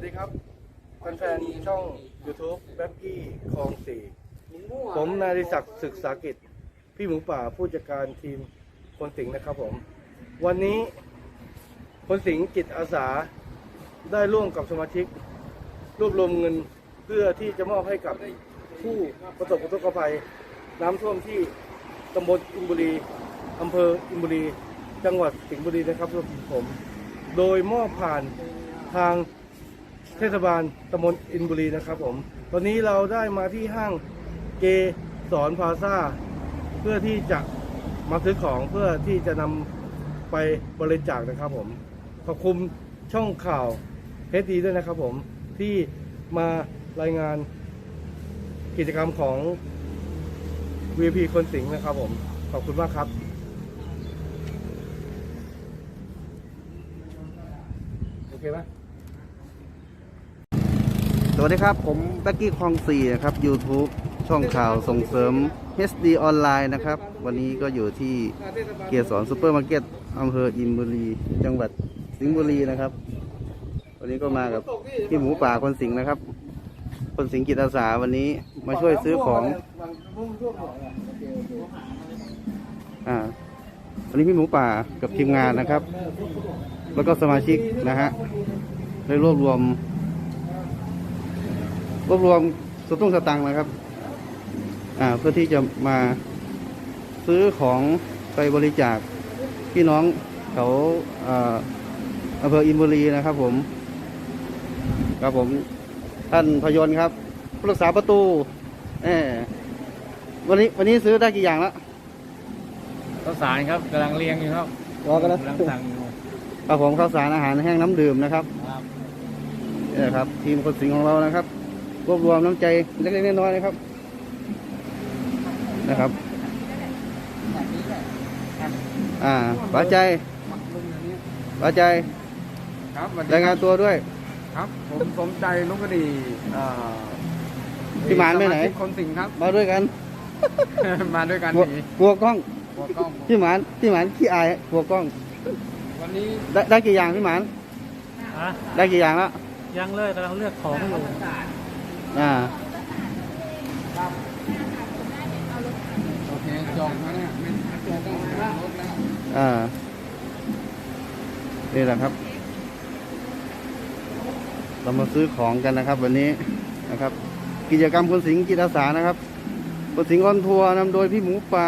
วัสดีครับแฟนๆช่อง YouTube แบ็กกี้คลองสี่ผมนายดิศักดิ์ศึกษากิจ พี่หมูป่าผู้จัดการทีมคนสิงห์นะครับผม วันนี้คนสิงห์จิตอาสาได้ร่วมกับสมาชิก รวบรวมเงินเพื่อที่จะมอบให้กับผู้ประสบอุทกภัย น้ำท่วมที่ตำบลอินบุรีอำเภออินบุรี จังหวัดสิงห์บุรีนะครับผม โดยมอบผ่านทาง เทศบาลตำบลอินบุรีนะครับผม ตอนนี้เราได้มาที่ห้างเกสอนพาซาเพื่อที่จะมาซื้อของเพื่อที่จะนำไปบริจาคนะครับผม ขอบคุณช่องข่าวเพชรดีด้วยนะครับผมที่มารายงานกิจกรรมของ VP คนสิงห์นะครับผม ขอบคุณมากครับโอเคไหม วัสดีครับ ผมแบ็กกี้คลองสี่ครับ YouTube ช่องข่าวส่งเสริม HD ออนไลน์นะครับ วันนี้ก็อยู่ที่เกียรติสอนซูเปอร์มาร์เก็ตอำเภออินบุรี จังหวัดสิงห์บุรีนะครับ วันนี้ก็มากับพี่หมูป่าคนสิงห์นะครับ คนสิงห์กิจอาสาวันนี้มาช่วยซื้อของอ่าวันนี้พี่หมูป่ากับทีมงานนะครับ แล้วก็สมาชิกนะฮะได้รวบรวม รวบรวมสตุ้งสตังค์นะครับ อ่าเพื่อที่จะมาซื้อของไปบริจาคพี่น้องเขาอ่าอำเภออินบุรีนะครับ ผม ครับผมท่านพยนต์ครับผู้รักษาประตูเออวันนี้วันนี้ซื้อได้กี่อย่างแล้วข้าวสารครับกำลังเรียงอยู่ครับรอกันแล้วกำลังสั่งอยู่ครับผมข้าวสารอาหารแห้งน้ำดื่มนะครับครับนี่นะครับ ทีมคนสิงห์ของเรานะครับร วบรวมน้ำใจเล็กๆน้อยๆนะครับ นะครับ อ่าปาใจปาใจครับสวัสดีรายงานตัวด้วย ครับ ผมสมใจลุกกดีเอ่อพี่หมานไปไหน สชิกคนสิงห์ครับ มาด้วยกันมาด้วยกันกลัวนี่กลัวกล้องหัวกล้องพี่หมานพี่หมานขี้อายกลัวกล้อง วันนี้ได้ได้กี่อย่างพี่หมานอะได้กี่อย่างแล้วยังเลยกำลังเลือกของอยู่ อ่าโอเคจองมาเนี่ยไม่จองต้องรถแล้วอ่านี่แหละครับ เรามาซื้อของกันนะครับ วันนี้นะครับ กิจกรรมคนสิงห์จิตอาสานะครับคนสิงห์ออนทัวร์นำโดยพี่หมูป่า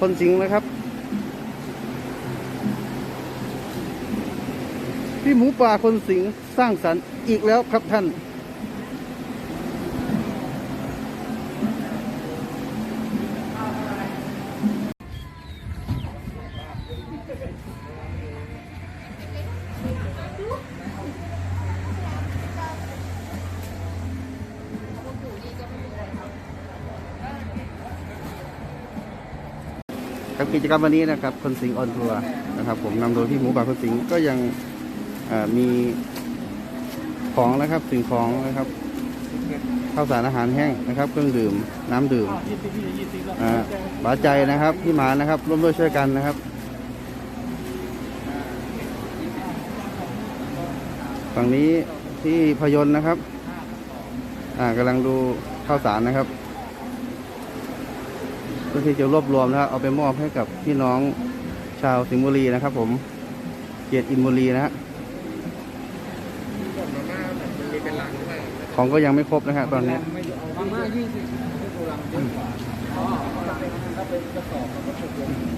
คนสิงห์นะครับ พี่หมูป่าคนสิงห์สร้างสรรค์อีกแล้วครับท่าน กิจกรรมวันนี้นะครับคนสิงออนทัวร์นะครับผมนำโดยพี่หมูป่าคนสิงก็ยังมีของนะครับสิ่งของนะครับข้าวสารอาหารแห้งนะครับ เครื่องดื่มน้ำดื่มอ่าบาใจนะครับพี่หมานะครับ ร่วมด้วยช่วยกันนะครับฝั่งนี้ที่พยนต์นะครับ อ่ากำลังดูข้าวสารนะครับ พื่อที่จะรวบรวมนะครับเอาไปมอบให้กับพี่น้องชาวสิงห์บุรีนะครับ ผมเกียรติอินบุรีนะฮะของก็ยังไม่ครบนะฮะตอนนี้ไม่เอามาม่ายี่สิบกรัมเยอะกว่าอ๋อถ้าเป็นกระสอบก็ถูก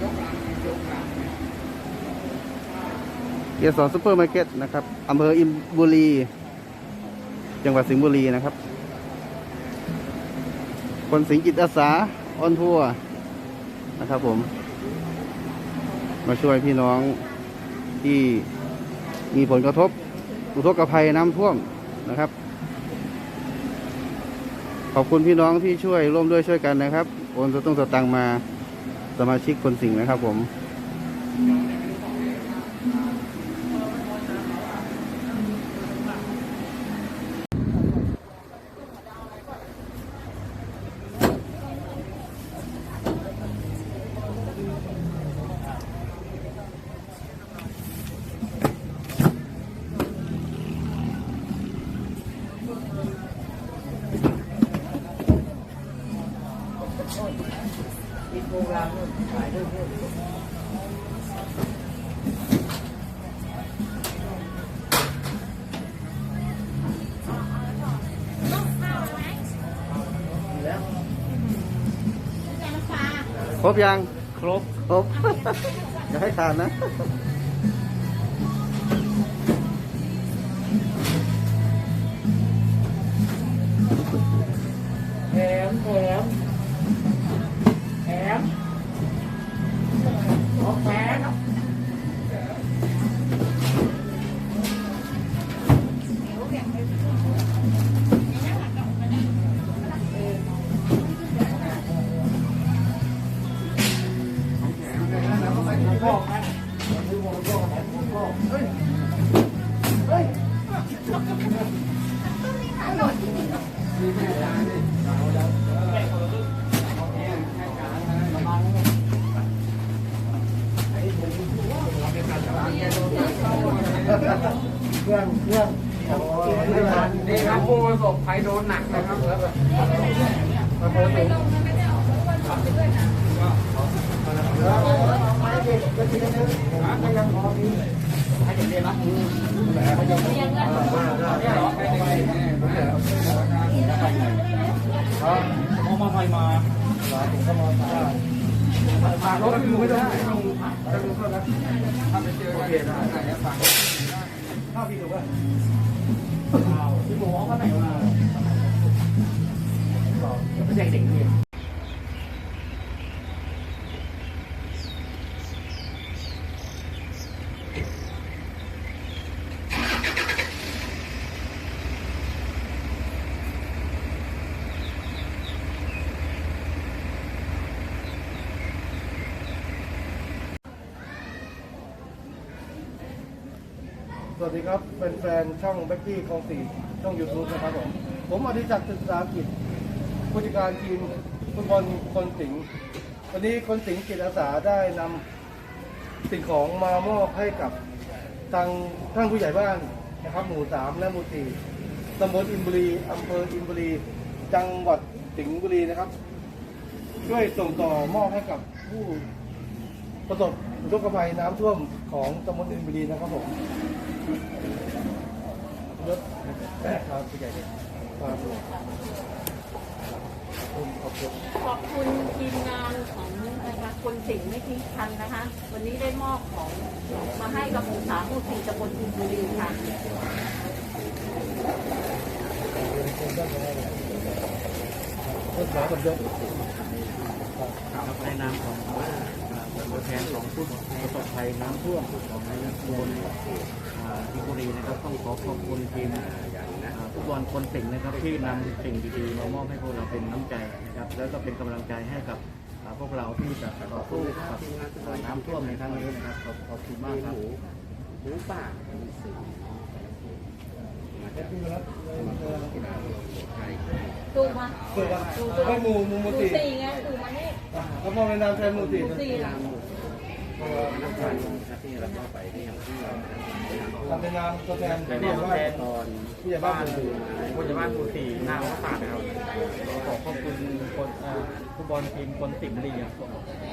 ยกรังยกรังเกียรติสอนซูเปอร์มาร์เก็ตนะครับอำเภออินบุรี จังหวัดสิงห์บุรีนะครับ คนสิงห์จิตอาสาออนทัวร์ นะครับผม มาช่วยพี่น้องที่มีผลกระทบ อุทกภัยน้ำท่วมนะครับ ขอบคุณพี่น้องที่ช่วยร่วมด้วยช่วยกันนะครับโอนสตุ้งสตังมาสมาชิกคนสิงนะครับผม รางนู่นขายด้วยนู่นครบยัง ครบ ครบ อย่าให้ขาดนะ เรื่องเครื่องนี่ครับผู้ประสบภัยโดนหนักนะครับเอามาใหม่มาฝากรถคือไม่ได้ถ้าไปเจอกันไหนฝากข้าวพี่ถูกป่ะพี่หมูเขาไหนมาไม่ใช่ เด็กเนี่ย สวัสดีครับเป็นแฟนช่องแบ็กกี้คลองสี่ช่อง YouTube นะครับผมผมอธิศักรศึกษากิจผู้จัดการทีมฟุตบอลคนสิงห์วันนี้คนสิงห์จิตอาสาได้นำสิ่งของมามอบให้กับทางท่านผู้ใหญ่บ้านนะครับ หมู่สามและหมู่สี่ตำบลอินบุรีอำเภออินบุรี จังหวัดสิงห์บุรีนะครับ ช่วยส่งต่อมอบให้กับผู้ประสบอุทกภัยน้ำท่วมของตำบลอินบุรีนะครับผม รถครับผู้ใหญ่ครับขอบคุณขอบคุณทีมงานของนะคะคนสิ่งไม่ทิ้งคันนะคะ วันนี้ได้มอบของมาให้กับหมู่สามหมู่สี่ตำบลอินบุรีค่ะต้นขาคนเยอะครับในนามของ ตัวแทนของผู้ประสบภัยน้ำท่วมของนตำบลอ่าอินบุรีนะครับต้องขอขอบคุณทีมฟุตบอลคนสิงนะครับที่นำสิ่งดีๆมามอบให้พวกเราเป็นน้ำใจนะครับแล้วก็เป็นกำลังใจให้กับพวกเราที่จะต่อสู้กับน้ำท่วมในครั้งนี้นะครับขอบคุณมากครับหมูป่า ดูมาเกิดว่าให้หมูหมูหมูดูสี่สี่ไงดูมานี่แล้วมองในนามแทนหมูสี่ดูสี่ละทำเป็นนามตัวแทนในผู้ใหนาญ่มบ้าแทนนตอนผู้ใหญ่บ้านหมู่สี่ผู้ใหญ่บ้านหมู่สี่หน้าวัดป่านะครับขอขอบคุณคนเอ่อฟุตบอลทีมคนสิงห์บุรีครับ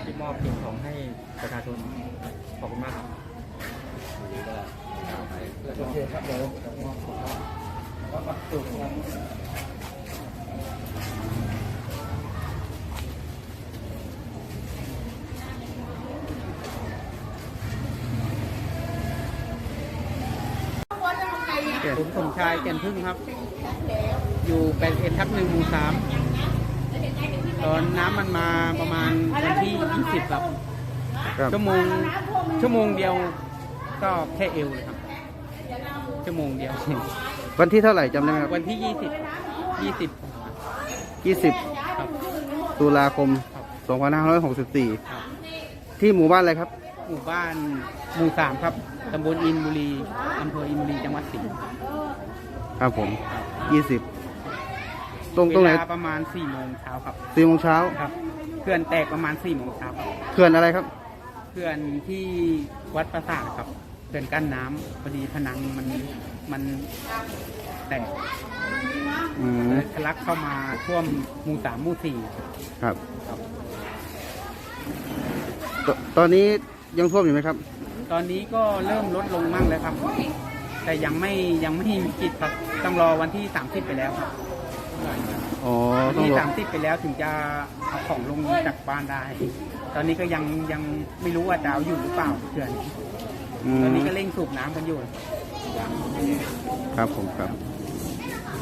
ที่มอบสิ่งของให้ประชาชนขอบคุณมากครับโอเคครับเดี๋ยวสูง ผมสมชายแก่นพึ่งครับ อยู่แปดเอ็ดทับหนึ่งหมู่สามตอนน้ำมันมาประมาณวันที่ยี่สิบครับครับชั่วโมงชั่วโมงเดียวก็แค่เอวเลยครับชั่วโมงเดียว วันที่เท่าไหร่จำได้ไหมครับวันที่ยี่สิบยี่สิบ20ครับตุลาคมครับ2564ที่หมู่บ้านอะไรครับ หมู่บ้านหมู่สามครับตำบลอินบุรีอำเภออินบุรีจังหวัดสิงห์ครับผม20ตรงตรงไหนเวลาประมาณสี่โมงเช้าครับสี่โมงเช้าครับเขื่อนแตกประมาณสี่โมงเช้าครับเขื่อนอะไรครับเขื่อนที่วัดประสาทครับเขื่อนกั้นน้ำพอดีผนังมันมันแตกอืมทะลักเข้ามาท่วมหมู่สามหมู่สี่ครับ ครับ ตตอนนี้ยังท่วมอยู่ไหมครับ ตอนนี้ก็เริ่มลดลงมั่งแล้วครับ แต่ยังไม่ยังไม่มีกิจครับต้องรอวันที่ 30 ไปแล้วครับอ๋อ วันต้องที่ รอ30 ไปแล้วถึงจะเอาของลงจากบ้านได้ ตอนนี้ก็ยังยังไม่รู้ว่าจะเอาอยู่หรือเปล่าเดือน นี้อืตอนมนี้ก็เร่งสูบน้ำกันอยู่ครับผมครับ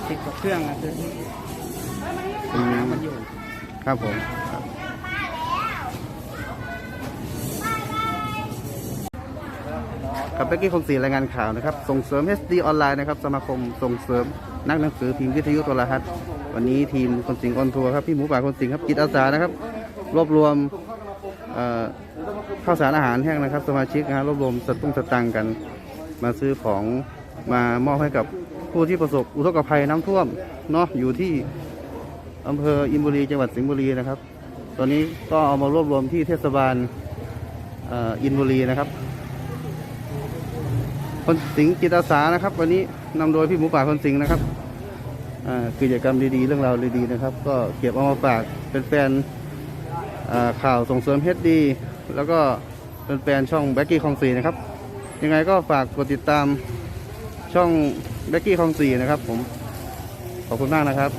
ติดกับเครื่องนะคืออืมน้ำกันอยู่ครับผมครับกับเบกกี้คงศรีรายงานข่าวนะครับ ส่งเสริม HD ออนไลน์นะครับ สมาคมส่งเสริมนักหนังสือพิมพ์วิทยุโทรทัศน์วันนี้ทีมคนสิงห์ออนทัวร์ครับ พี่หมูป่าคนสิงห์ครับจิตอาสานะครับ รวบรวมเอ่อ ข้าวสารอาหารแห้งนะครับ สมาชิกนะรวบรวมสตุ้งสตังกัน มาซื้อของมามอบให้กับผู้ที่ประสบอุทกภัยน้ำท่วมเนาะอยู่ที่อำเภออินบุรีจังหวัดสิงห์บุรีนะครับ ตอนนี้ก็เอามารวบรวมที่เทศบาลอ,อินบุรีนะครับ คนสิงห์จิตอาสานะครับ วันนี้นำโดยพี่หมูป่าคนสิงห์นะครับกิจกรรมดีๆ เรื่องราวดีๆนะครับ ก็เก็บเอามาฝากเป็นแฟนข่าวส่งเสริมเฮดดี แล้วก็เป็นแฟนช่องแบ็กกี้คองสีนะครับ ยังไงก็ฝากกดติดตามช่องแบ็กกี้คองสีนะครับผม ขอบคุณมากนะครับ